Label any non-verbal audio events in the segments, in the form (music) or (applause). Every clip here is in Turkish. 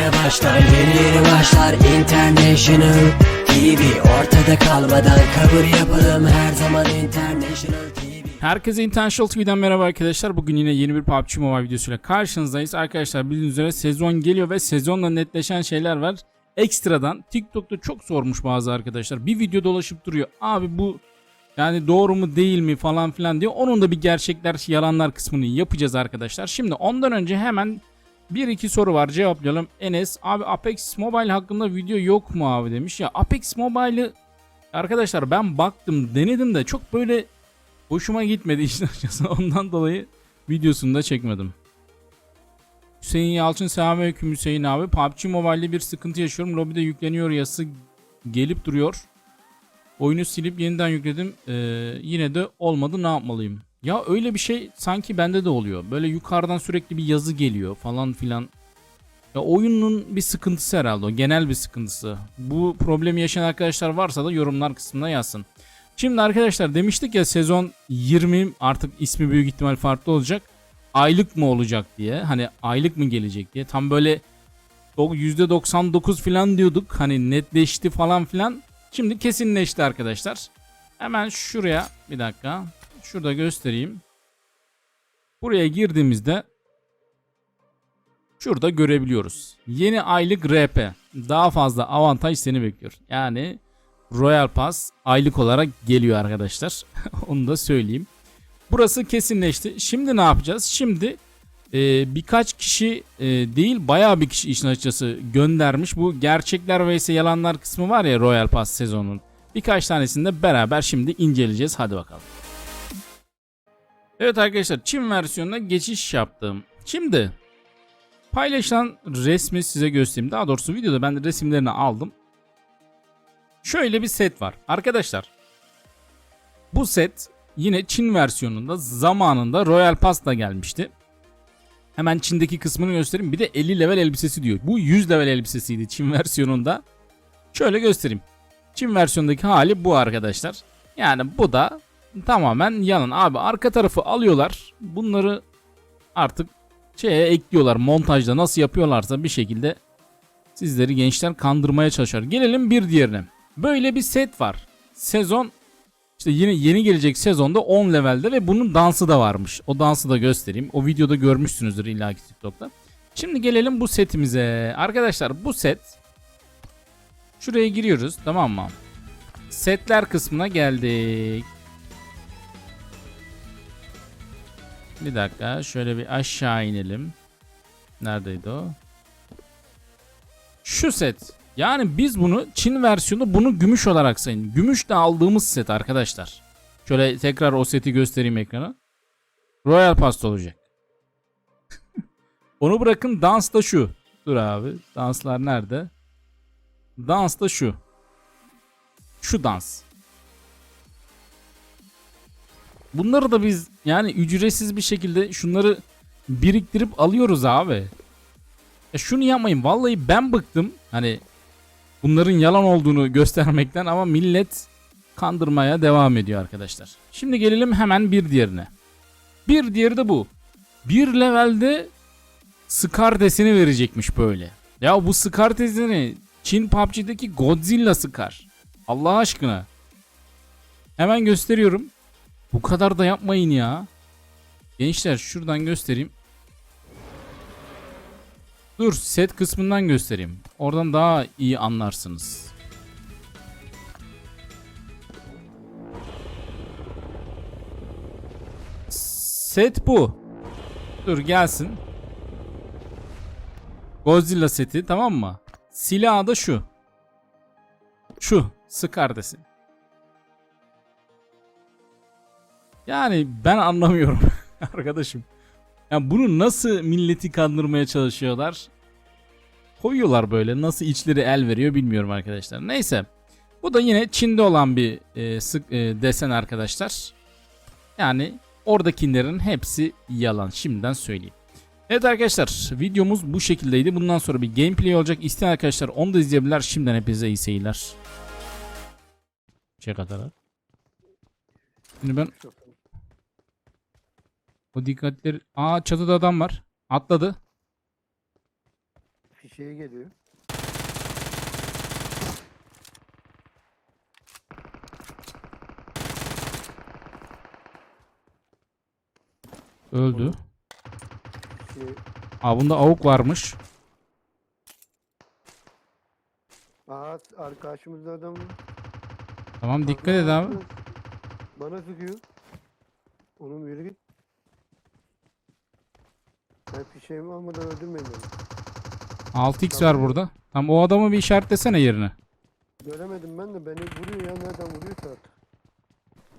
yeni başlar Yeni yeni başlar International TV Ortada kalmadan kabul yapalım Her zaman International TV Herkese Intentional TV'den merhaba arkadaşlar. Bugün yine yeni bir PUBG Mobile videosuyla karşınızdayız. Arkadaşlar bildiğiniz üzere sezon geliyor ve sezonla netleşen şeyler var. Ekstradan TikTok'ta çok sormuş bazı arkadaşlar. Bir video dolaşıp duruyor. Abi bu yani doğru mu değil mi falan filan diye. Onun da bir gerçekler yalanlar kısmını yapacağız arkadaşlar. Şimdi ondan önce hemen bir iki soru var cevaplayalım. Enes abi Apex Mobile hakkında video yok mu abi demiş. Ya Apex Mobile'ı arkadaşlar ben baktım denedim de çok böyle Hoşuma gitmedi açıkçası. (laughs) Ondan dolayı videosunu da çekmedim. Hüseyin Yalçın selamünaleyküm Hüseyin abi. PUBG Mobile'de bir sıkıntı yaşıyorum. Lobide yükleniyor yası gelip duruyor. Oyunu silip yeniden yükledim. Ee, yine de olmadı ne yapmalıyım? Ya öyle bir şey sanki bende de oluyor. Böyle yukarıdan sürekli bir yazı geliyor falan filan. Ya oyunun bir sıkıntısı herhalde o. Genel bir sıkıntısı. Bu problemi yaşayan arkadaşlar varsa da yorumlar kısmına yazsın. Şimdi arkadaşlar demiştik ya sezon 20 artık ismi büyük ihtimal farklı olacak. Aylık mı olacak diye. Hani aylık mı gelecek diye. Tam böyle do- %99 falan diyorduk. Hani netleşti falan filan. Şimdi kesinleşti arkadaşlar. Hemen şuraya bir dakika. Şurada göstereyim. Buraya girdiğimizde şurada görebiliyoruz. Yeni aylık RP. Daha fazla avantaj seni bekliyor. Yani Royal Pass aylık olarak geliyor arkadaşlar. (laughs) Onu da söyleyeyim. Burası kesinleşti. Şimdi ne yapacağız? Şimdi e, birkaç kişi e, değil bayağı bir kişi işin açıkçası göndermiş. Bu gerçekler vs yalanlar kısmı var ya Royal Pass sezonun. Birkaç tanesini de beraber şimdi inceleyeceğiz. Hadi bakalım. Evet arkadaşlar Çin versiyonuna geçiş yaptım. Şimdi paylaşılan resmi size göstereyim. Daha doğrusu videoda ben de resimlerini aldım. Şöyle bir set var. Arkadaşlar bu set yine Çin versiyonunda zamanında Royal Pass'la gelmişti. Hemen Çin'deki kısmını göstereyim. Bir de 50 level elbisesi diyor. Bu 100 level elbisesiydi Çin versiyonunda. Şöyle göstereyim. Çin versiyondaki hali bu arkadaşlar. Yani bu da tamamen yalan. Abi arka tarafı alıyorlar. Bunları artık şeye ekliyorlar. Montajda nasıl yapıyorlarsa bir şekilde sizleri gençler kandırmaya çalışıyor. Gelelim bir diğerine. Böyle bir set var. Sezon işte yeni yeni gelecek sezonda 10 levelde ve bunun dansı da varmış. O dansı da göstereyim. O videoda görmüşsünüzdür illaki TikTok'ta. Şimdi gelelim bu setimize. Arkadaşlar bu set şuraya giriyoruz tamam mı? Setler kısmına geldik. Bir dakika şöyle bir aşağı inelim. Neredeydi o? Şu set. Yani biz bunu Çin versiyonu bunu gümüş olarak sayın. Gümüşle aldığımız set arkadaşlar. Şöyle tekrar o seti göstereyim ekrana. Royal Pass olacak. (laughs) Onu bırakın dans da şu. Dur abi. Danslar nerede? Dans da şu. Şu dans. Bunları da biz yani ücretsiz bir şekilde şunları biriktirip alıyoruz abi. Ya şunu yapmayın. Vallahi ben bıktım. Hani bunların yalan olduğunu (laughs) göstermekten ama millet kandırmaya devam ediyor arkadaşlar. Şimdi gelelim hemen bir diğerine. Bir diğeri de bu. Bir levelde Scar deseni verecekmiş böyle. Ya bu Scar deseni Çin PUBG'deki Godzilla Scar. Allah aşkına. Hemen gösteriyorum. Bu kadar da yapmayın ya. Gençler şuradan göstereyim. Dur set kısmından göstereyim. Oradan daha iyi anlarsınız. Set bu. Dur gelsin. Godzilla seti tamam mı? Silahı da şu. Şu. Scar desin. Yani ben anlamıyorum (laughs) arkadaşım. Ya bunu nasıl milleti kandırmaya çalışıyorlar? Koyuyorlar böyle. Nasıl içleri el veriyor bilmiyorum arkadaşlar. Neyse. Bu da yine Çin'de olan bir e, sık e, desen arkadaşlar. Yani oradakilerin hepsi yalan. Şimdiden söyleyeyim. Evet arkadaşlar videomuz bu şekildeydi. Bundan sonra bir gameplay olacak. İsteyen arkadaşlar onu da izleyebilirler. Şimdiden hepinize iyi seyirler. Çek atarak. Şimdi ben o dikkatleri... Aa çatıda adam var. Atladı. Fişeğe geliyor. Öldü. Fişeğe... Aa bunda avuk varmış. Aha arkadaşımızda adam var. Tamam dikkat et abi. Bana sıkıyor. Onun yürü git. Ben fişeğimi almadan öldürmeyin beni. 6x var burada. Tam o adamı bir işaretlesene yerine. Göremedim ben de beni vuruyor ya nereden vuruyorsa artık.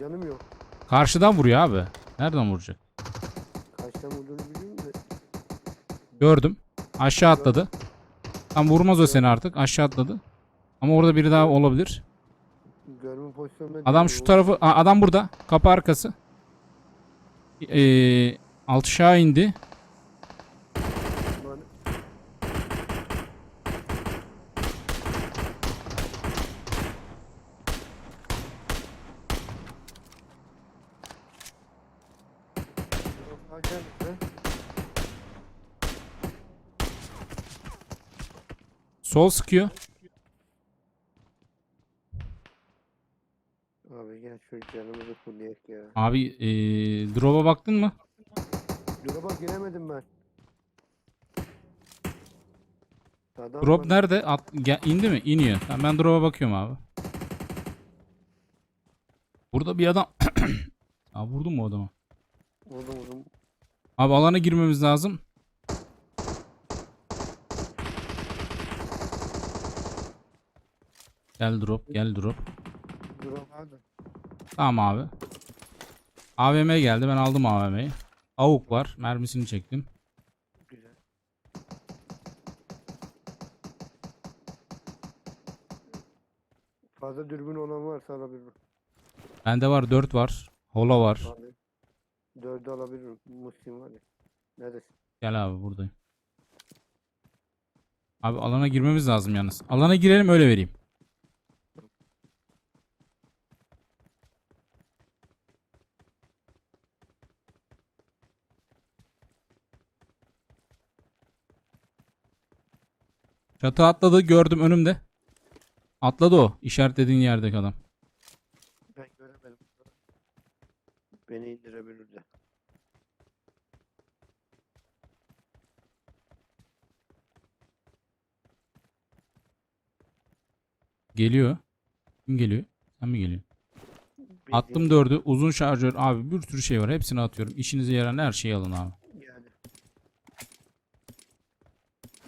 Canım yok. Karşıdan vuruyor abi. Nereden vuracak? Kaçtan vurduğunu biliyorum da. Gördüm. Aşağı atladı. Tam vurmaz o seni artık. Aşağı atladı. Ama orada biri daha olabilir. Görme pozisyonunda Adam şu tarafı... Aa, adam burada. Kapı arkası. Ee, aşağı indi. Bana- Sol sıkıyor. Abi gel şu canımızı fulleyek ya. Abi ee, drop'a baktın mı? Drop'a giremedim ben. Adam Drop var. nerede? At, gel, indi mi? İniyor. Tamam, ben drop'a bakıyorum abi. Burada bir adam... (clears throat) Aa, vurdun mu o adamı? Vurdum vurdum. Abi alana girmemiz lazım. Gel drop, gel drop. Drop vardı. Tamam abi. AVM geldi. Ben aldım AVM'yi. Avuk var. Mermisini çektim. Güzel. Fazla dürbün olan varsa alabilirim. Bende var 4 var. Hola var. Abi. Dördü alabilirim. Muslim var ya. Neredesin? Gel abi buradayım. Abi alana girmemiz lazım yalnız. Alana girelim öyle vereyim. Çatı atladı gördüm önümde. Atladı o işaretlediğin yerdeki adam. Ben göremedim. Beni indirebilir de. Geliyor. Kim geliyor? Sen mi geliyorsun? Attım dördü. Uzun şarjör. Abi bir sürü şey var. Hepsini atıyorum. İşinize yarayan her şeyi alın abi. Yani.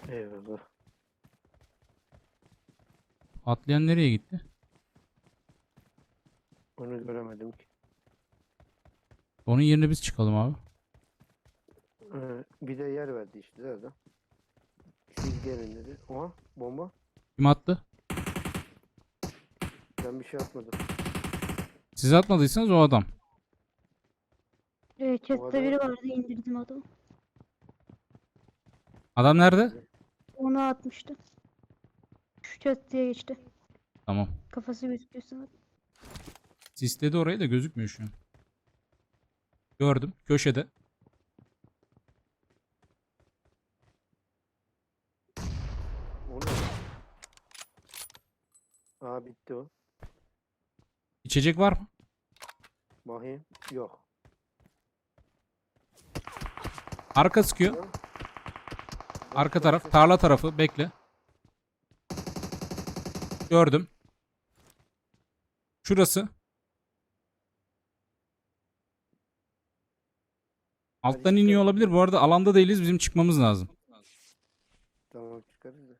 Eyvallah. Atlayan nereye gitti? Onu göremedim ki. Onun yerine biz çıkalım abi. Ee, bir de yer verdi işte nerede? Siz gelin dedi. Oha bomba. Kim attı? Ben bir şey atmadım. Siz atmadıysanız o adam. Ee, chatte biri vardı indirdim adamı. Adam nerede? Onu atmıştı. Şu diye geçti. Tamam. Kafası gözüküyor sana. Sisledi orayı da gözükmüyor şu an. Gördüm. Köşede. O ne? Aa bitti o. İçecek var mı? Bakayım. Yok. Arka sıkıyor. Arka taraf. Tarla tarafı. Bekle. Gördüm. Şurası. Alttan iniyor olabilir. Bu arada alanda değiliz. Bizim çıkmamız lazım. Tamam çıkarız da.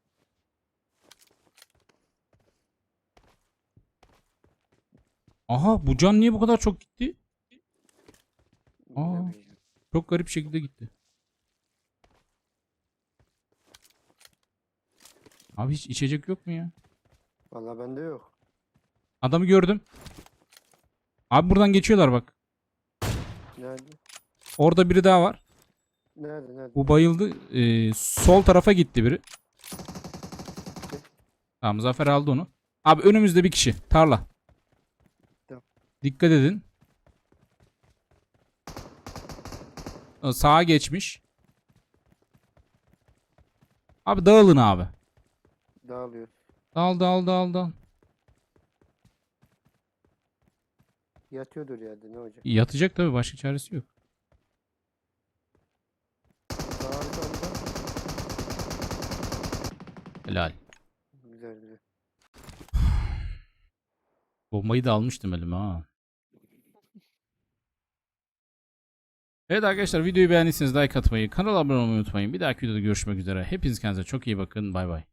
Aha bu can niye bu kadar çok gitti? Aa. Çok garip şekilde gitti. Abi hiç içecek yok mu ya? Vallahi bende yok. Adamı gördüm. Abi buradan geçiyorlar bak. Nerede? Orada biri daha var. Nerede? Nerede? Bu bayıldı. Ee, sol tarafa gitti biri. Tamam Zafer aldı onu. Abi önümüzde bir kişi. Tarla. Tamam. Dikkat edin. Ee, Sağa geçmiş. Abi dağılın abi. Dağılıyor. Dağıl dağıl dağıl dağıl. Yatıyordur yerde ne olacak? Yatacak tabii başka çaresi yok. Helal. Güzel güzel. Bombayı da almıştım elime ha. Evet arkadaşlar videoyu beğendiyseniz like atmayı, kanala abone olmayı unutmayın. Bir dahaki videoda görüşmek üzere. Hepiniz kendinize çok iyi bakın. Bay bay.